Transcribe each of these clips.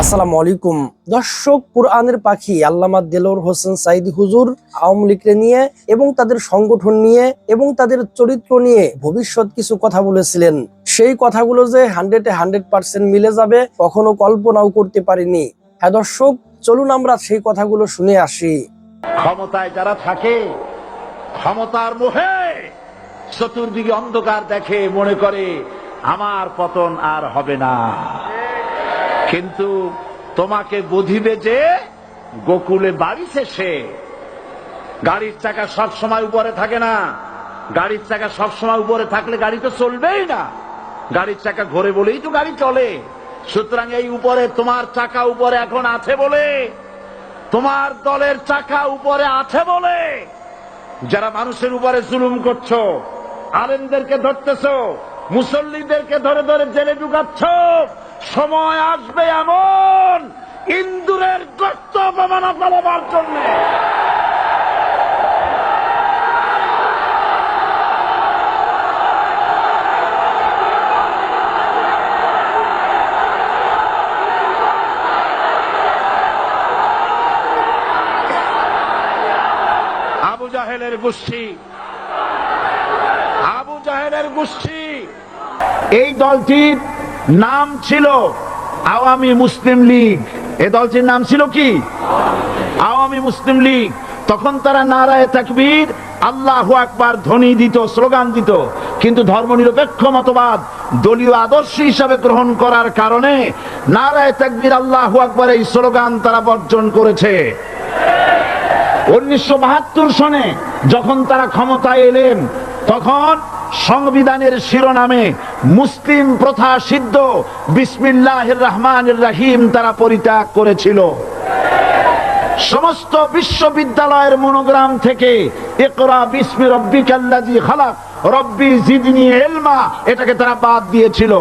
আলাইকুম। দর্শক, কুরআনের পাখি আল্লামা দেলোর হোসেন হুজুর আওয়ামী লীগকে নিয়ে এবং তাদের সংগঠন নিয়ে এবং তাদের চরিত্র নিয়ে ভবিষ্যৎ কিছু কথা বলেছিলেন। সেই কথাগুলো যে হান্ড্রেডে হান্ড্রেড পার্সেন্ট মিলে যাবে, কখনো কল্পনাও করতে পারিনি। হ্যাঁ দর্শক, চলুন আমরা সেই কথাগুলো শুনে আসি। ক্ষমতায় যারা থাকে, ক্ষমতার মোহে চতুর্দিকে অন্ধকার দেখে মনে করে, আমার পতন আর হবে না। কিন্তু তোমাকে বুঝিবে যে গোকুলে বাড়ি শেষে গাড়ির চাকা সব সময় উপরে থাকে না। গাড়ির চাকা সব সময় উপরে থাকলে গাড়ি তো চলবেই না। গাড়ির চাকা ঘোরে বলেই তো গাড়ি চলে। সুতরাং এই উপরে তোমার চাকা উপরে এখন আছে বলে, তোমার দলের চাকা উপরে আছে বলে। যারা মানুষের উপরে জুলুম করছ, আলেমদেরকে ধরতেছো, মুসল্লিদেরকে ধরে ধরে জেলে ঢুকাচ্ছ সময় আসবে এমন ইন্দুরের গর্ত অপমানা পালাবার জন্য। আবু জাহেলের গোষ্ঠী। আবু জাহেলের গোষ্ঠী। এই দলটির নাম ছিল আওয়ামী মুসলিম লীগ। এ দলটির নাম ছিল কি? আওয়ামী মুসলিম লীগ। তখন তারা নারায় তাকবীর, আল্লাহু আকবার ধ্বনি দিত, স্লোগান দিত। কিন্তু ধর্মনিরপেক্ষ মতবাদ দলীয় আদর্শ হিসাবে গ্রহণ করার কারণে নারায় তাকবীর, আল্লাহু আকবার এই স্লোগান তারা বর্জন করেছে। উনিশশো বাহাত্তর সনে যখন তারা ক্ষমতায় এলেন, তখন সংবিধানের শিরোনামে মুসলিম প্রথা সিদ্ধ বিসমিল্লাহ রহমান রাহিম তারা পরিত্যাগ করেছিল। সমস্ত বিশ্ববিদ্যালয়ের মনোগ্রাম থেকে একরা বিস্মি রব্বি কাল্লাজি খালাক, রব্বি জিদনি এলমা এটাকে তারা বাদ দিয়েছিল।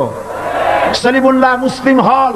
সলিমুল্লাহ মুসলিম হল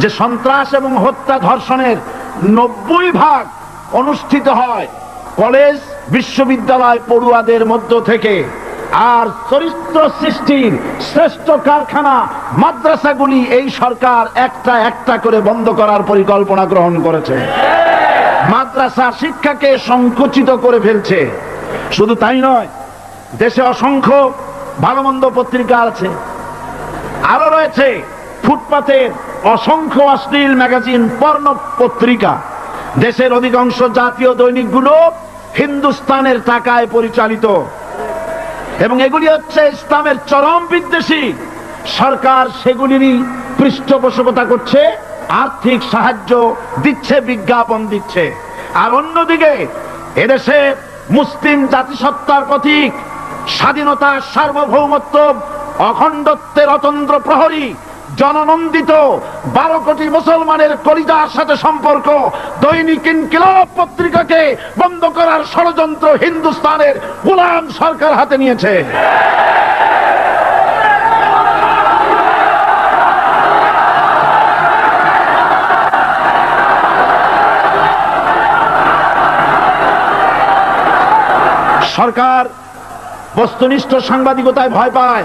যে সন্ত্রাস এবং হত্যা ধর্ষণের নব্বই ভাগ অনুষ্ঠিত হয় কলেজ, বিশ্ববিদ্যালয় পড়ুয়াদের মধ্য থেকে। আর চরিত্র সৃষ্টির শ্রেষ্ঠ কারখানা মাদ্রাসাগুলি এই সরকার একটা একটা করে বন্ধ করার পরিকল্পনা গ্রহণ করেছে। মাদ্রাসা শিক্ষাকে সংকুচিত করে ফেলছে। শুধু তাই নয়, দেশে অসংখ্য ভালো মন্দ পত্রিকা আছে। আরও রয়েছে ফুটপাতের অসংখ্য অশ্লীল ম্যাগাজিন পর্ণ পত্রিকা দেশের অধিকাংশ জাতীয় দৈনিকগুলো হিন্দুস্তানের টাকায় পরিচালিত। এবং এগুলি হচ্ছে ইসলামের চরম বিদ্বেষী। সরকার সেগুলিরই পৃষ্ঠপোষকতা করছে, আর্থিক সাহায্য দিচ্ছে, বিজ্ঞাপন দিচ্ছে। আর অন্যদিকে, এদেশে মুসলিম জাতিসত্তার প্রতীক স্বাধীনতা সার্বভৌমত্ব, অখণ্ডত্বের অতন্ত্র প্রহরী জননন্দিত বারো কোটি মুসলমানের কলিজার সাথে সম্পর্ক, দৈনিক ইনকিলাব পত্রিকাকে বন্ধ করার ষড়যন্ত্র হিন্দুস্তানের গোলাম সরকার হাতে নিয়েছে। সরকার বস্তুনিষ্ঠ সাংবাদিকতায় ভয় পায়।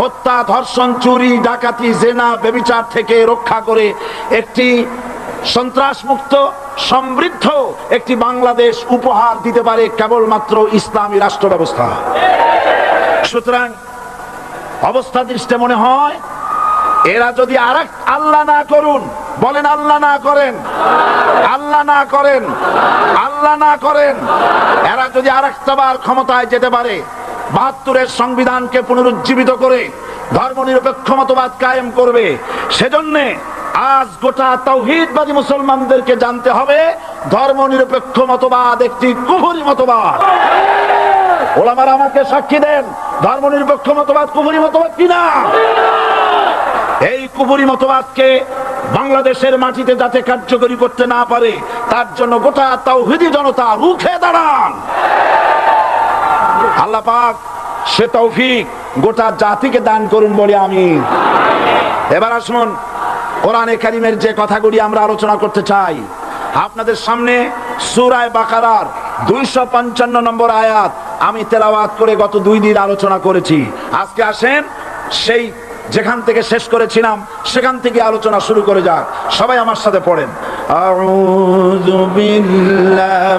হত্যা, ধর্ষণ, চুরি, ডাকাতি, জেনা বেবিচার থেকে রক্ষা করে একটি সন্ত্রাস মুক্ত সমৃদ্ধ একটি বাংলাদেশ উপহার দিতে পারে কেবলমাত্র ইসলামী রাষ্ট্র ব্যবস্থা সুতরাং অবস্থা দৃষ্টে মনে হয়, এরা যদি আর আল্লাহ না করুন, বলেন আল্লাহ না করেন, আল্লাহ না করেন, আল্লাহ না করেন, এরা যদি আর ক্ষমতায় যেতে পারে বাহাত্তরের সংবিধানকে পুনরুজ্জীবিত করে ধর্মনিরপেক্ষ মতবাদ কায়েম করবে। সেজন্যে আজ গোটা তৌহিদবাদী মুসলমানদেরকে জানতে হবে, ধর্মনিরপেক্ষ মতবাদ একটি কুহুরি মতবাদ। ওলামারা আমাকে সাক্ষী দেন, ধর্মনিরপেক্ষ মতবাদ কুহুরি মতবাদ কিনা? এই কুবুরি মতবাদকে বাংলাদেশের মাটিতে যাতে কার্যকরী করতে না পারে, তার জন্য গোটা তাওহিদি জনতা রুখে দাঁড়ান। আল্লাহ পাক সে তৌফিক গোটা জাতিকে দান করুন বলে আমি। এবার আসুন, কোরআনে কারিমের যে কথাগুলি আমরা আলোচনা করতে চাই, আপনাদের সামনে সুরায় বাকারার দুইশো পঞ্চান্ন নম্বর আয়াত আমি তেলাওয়াত করে গত দুই দিন আলোচনা করেছি। আজকে আসেন, সেই যেখান থেকে শেষ করেছিলাম, সেখান থেকে আলোচনা শুরু করে যাক। সবাই আমার সাথে পড়েন। আউযু বিল্লাহ।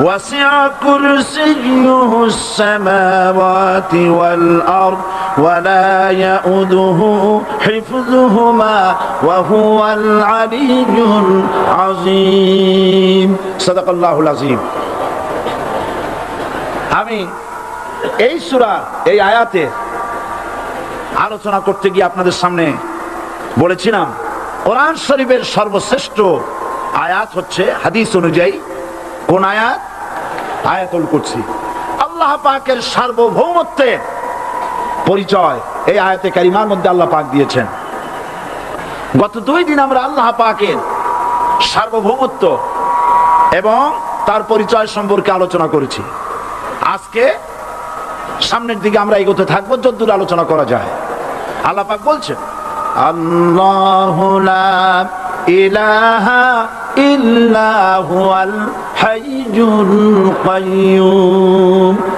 وسع كرسيه السماوات والأرض ولا يؤده حفظهما وهو العلي العظيم صدق الله العظيم আমি এই সূরা এই আয়াতে আলোচনা করতে গিয়ে আপনাদের সামনে বলেছিলাম কোরআন শরীফের সর্বশ্রেষ্ঠ আয়াত হচ্ছে হাদিস অনুযায়ী কোন আয়াত আয়াতুল কুরসি আল্লাহ পাকের সার্বভৌমত্বের পরিচয় এই আয়াতে কারিমার মধ্যে আল্লাহ পাক দিয়েছেন। গত দুই দিন আমরা আল্লাহ পাকের সার্বভৌমত্ব এবং তার পরিচয় সম্পর্কে আলোচনা করেছি। আজকে সামনের দিকে আমরা এগোতে থাকব, যদ্দূর আলোচনা করা যায়। আল্লাহ পাক বলছেন, আল্লাহ ইলাহা ইল্লা হুয়াল হাইয়ুল কাইয়ুম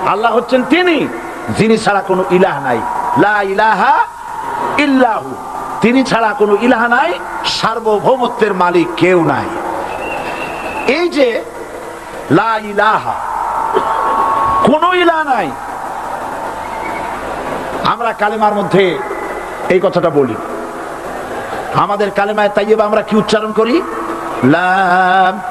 আল্লাহ হচ্ছেন তিনি, যিনি ছাড়া কোনো ইলাহ নাই। লা ইলাহা ইল্লাহু। তিনি ছাড়া কোনো ইলাহ নাই, সার্বভৌমত্বের মালিক কেউ নাই। এই যে লা ইলাহা, কোনো ইলাহ নাই। আমরা কালেমার মধ্যে এই কথাটা বলি। আমাদের কালেমায় তাইয়েবা আমরা কি উচ্চারণ করি? লাম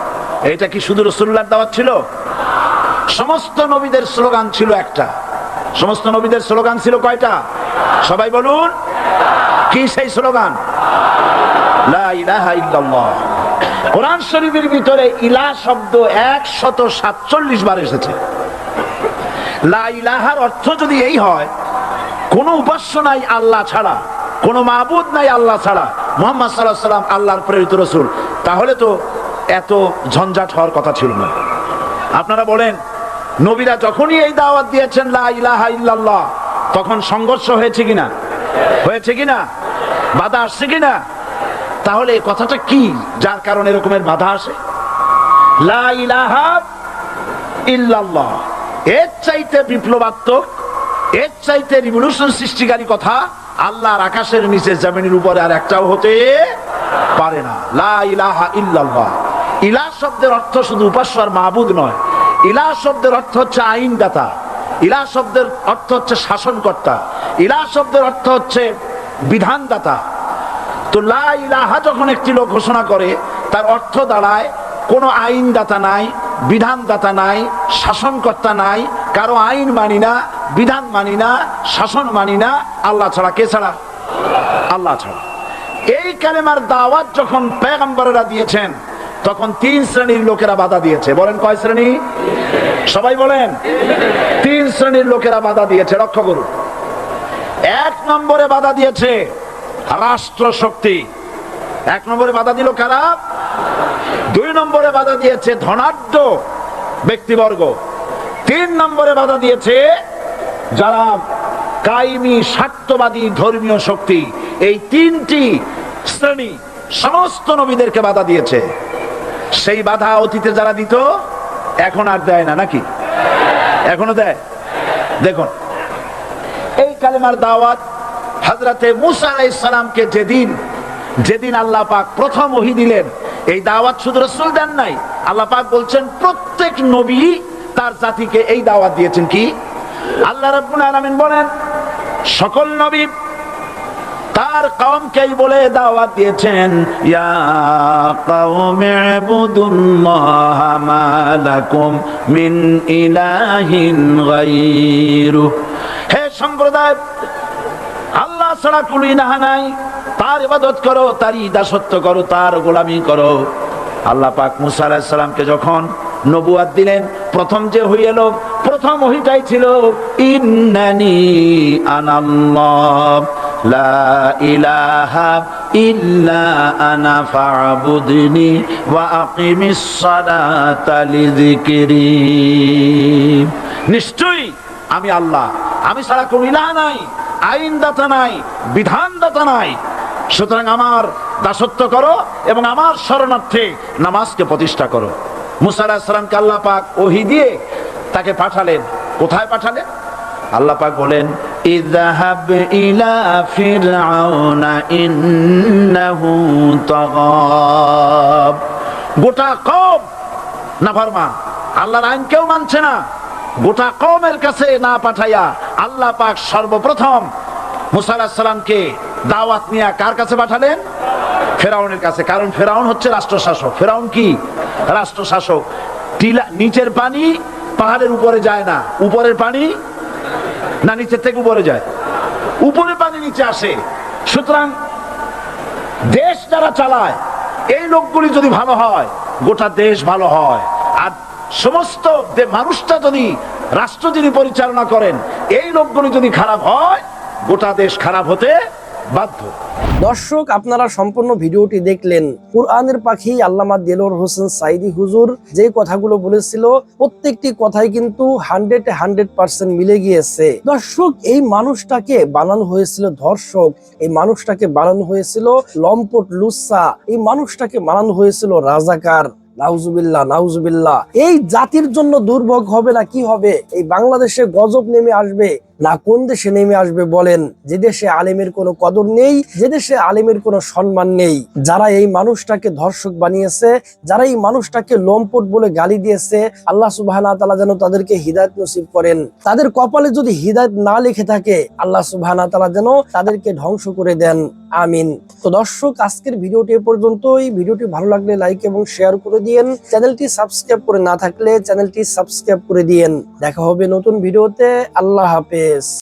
এটা কি শুধু রসুল্লাহর দাওয়াত ছিল? সমস্ত নবীদের স্লোগান ছিল একটা। সমস্ত নবীদের স্লোগান ছিল কয়টা? সবাই বলুন। কি সেই স্লোগান? কোরআন শরীফের ভিতরে ইলা শব্দ একশত সাতচল্লিশ বার এসেছে। লা ইলাহার অর্থ যদি এই হয়, কোন উপাস্য নাই আল্লাহ ছাড়া, কোন মাবুদ নাই আল্লাহ ছাড়া, মোহাম্মদ সাল্লাহ সাল্লাম আল্লাহর প্রেরিত রসুল, তাহলে তো এত ঝঞ্ঝাট হওয়ার কথা ছিল না। আপনারা বলেন, নবীরা যখনই এই দাওয়াত দিয়েছেন, লা ইলাহা ইল্লাল্লাহ, তখন সংঘর্ষ হয়েছে কিনা? হয়েছে কিনা? বাধা আসছে কিনা? তাহলে এই কথাটা কি? যার কারণে এরকমের বাধা আসে? এর চাইতে বিপ্লবাত্মক, এর চাইতে রিভলিউশন সৃষ্টিকারী কথা আল্লাহর আকাশের নিচে, জমিনের উপরে আর একটাও হতে পারে না। লা ইলাহা ইল্লাল্লাহ ইলাহ শব্দের অর্থ শুধু উপাস্য আর মাহবুদ নয়। ইলাহ শব্দের অর্থ হচ্ছে আইনদাতা। ইলাহ শব্দের অর্থ হচ্ছে শাসনকর্তা। ইলাহ শব্দের অর্থ হচ্ছে বিধানদাতা। তো লা ইলাহা যখন একটি লোক ঘোষণা করে, তার অর্থ দাঁড়ায় কোনো আইনদাতা নাই, বিধানদাতা নাই, শাসনকর্তা নাই, কারও আইন মানি না, বিধান মানি না, শাসন মানি না, আল্লাহ ছাড়া, কে ছাড়া? আল্লাহ ছাড়া। এই কালেমার দাওয়াত যখন পেগম্বরেরা দিয়েছেন তখন তিন শ্রেণির লোকেরা বাধা দিয়েছে। বলেন কয় শ্রেণি? সবাই বলেন। তিন শ্রেণির লোকেরা বাধা দিয়েছে, লক্ষ্য করুন। এক নম্বরে বাধা দিয়েছে রাষ্ট্র শক্তি এক নম্বরে বাধা দিল কারা? দুই নম্বরে বাধা দিয়েছে ধনাঢ্য ব্যক্তিবর্গ। তিন নম্বরে বাধা দিয়েছে যারা কাইমি, স্বার্থবাদী, ধর্মীয় শক্তি। এই তিনটি শ্রেণি সমস্ত নবীদেরকে বাধা দিয়েছে। সেই বাধা অতীতে যারা দিত, এখন আর দেয় না, নাকি? এখনও দেয়? দেখুন, এই কালেমার দাওয়াত হজরতে মুসা আলাইসালামকে যেদিন যেদিন আল্লাহ পাক প্রথম ওহি দিলেন, এই দাওয়াত শুধু রসুল দেন নাই, আল্লাহ পাক বলছেন, প্রত্যেক নবী তার জাতিকে এই দাওয়াত দিয়েছেন কি? আল্লাহ রাব্বুল আলামিন বলেন, সকল নবী তার কমকেই বলে দাওয়াত দিয়েছেন, ইয়া কওমি ইবুদুল্লাহ মা লাকুম হে সম্প্রদায়, আল্লাহ ছাড়া কোনো ইলাহা নাই। তার ইবাদত করো তারই দাসত্ব করো, তার গোলামি করো। আল্লাহ পাক মুসা যখন নবুয়াত দিলেন, প্রথম যে হই এলো, প্রথম ওহিটাই ছিল, ইন্নানি আনাল্লাহ। লা ইলাহা ইল্লা আনা ফা'বুদনি ওয়া আকিমিস সালাতা নিশ্চয়ই আমি আল্লাহ। আমি ছাড়া কোন ইলাহ নাই, আইনদাতা নাই, বিধানদাতা নাই। সুতরাং আমার দাসত্ব করো এবং আমার শরণার্থে নামাজকে প্রতিষ্ঠা করো। মুসা আলাহিস সালামকে আল্লাহ পাক ওহি দিয়ে তাকে পাঠালেন। কোথায় পাঠালেন? আল্লাহ পাক বলেন ইযহাব ইলা ফিরআউনা ইন্নাহু তাগাব গোটা কম নাফরমান আল্লাহর আইন কেউ মানছে না। গোটা কমের কাছে না পাঠাইয়া আল্লাহ পাক সর্বপ্রথম মুসা দাওয়াত নিয়ে কার কাছে পাঠালেন? ফেরাউনের কাছে। কারণ ফেরাউন হচ্ছে রাষ্ট্র শাসক ফেরাউন কি? রাষ্ট্র শাসক টিলা নিচের পানি পাহাড়ের উপরে যায় না। উপরের পানি না নিচে থেকে উপরে যায়। উপরে পানি নিচে আসে। সুতরাং দেশ যারা চালায়, এই লোকগুলি যদি ভালো হয়, গোটা দেশ ভালো হয়। আর সমস্ত মানুষটা যদি রাষ্ট্র যিনি পরিচালনা করেন, এই লোকগুলি যদি খারাপ হয়, গোটা দেশ খারাপ হতে বাধ্য। দর্শক, আপনারা সম্পূর্ণ ভিডিওটি দেখলেন। কুরআনের পাখি আল্লামা দেলোর হোসেন সাইদি হুজুর যে কথাগুলো বলেছিল, প্রত্যেকটি কথাই কিন্তু হান্ড্রেড হান্ড্রেড পার্সেন্ট মিলে গিয়েছে। দর্শক, এই মানুষটাকে বানানো হয়েছিল ধর্ষক, এই মানুষটাকে বানানো হয়েছিল লম্পট লুচ্ছা, এই মানুষটাকে বানানো হয়েছিল রাজাকার। নাউজুবিল্লাহ নাউজুবিল্লাহ। এই জাতির জন্য দুর্ভোগ হবে না, কি হবে? এই বাংলাদেশে গজব নেমে আসবে। না কোন দেশে নেমে আসবে বলেন? যে দেশে আলেমের কোনো কদর নেই, যে দেশে আলেমের কোনো সম্মান নেই। যারা এই মানুষটাকে ধর্ষক বানিয়েছে, যারা এই মানুষটাকে লোমপট বলে গালি দিয়েছে, আল্লাহ সুবাহ যেন তাদেরকে হৃদায়ত নসিব করেন। তাদের কপালে যদি হৃদায়ত না লিখে থাকে, আল্লাহ সুবাহ যেন তাদেরকে ধ্বংস করে দেন। আমিন। তো দর্শক, আজকের ভিডিওটি এ পর্যন্তই। ভিডিওটি ভালো লাগলে লাইক এবং শেয়ার করে দিয়েন। চ্যানেলটি সাবস্ক্রাইব করে না থাকলে চ্যানেলটি সাবস্ক্রাইব করে দিয়েন। দেখা হবে নতুন ভিডিওতে। আল্লাহ হাফেজ। vocês.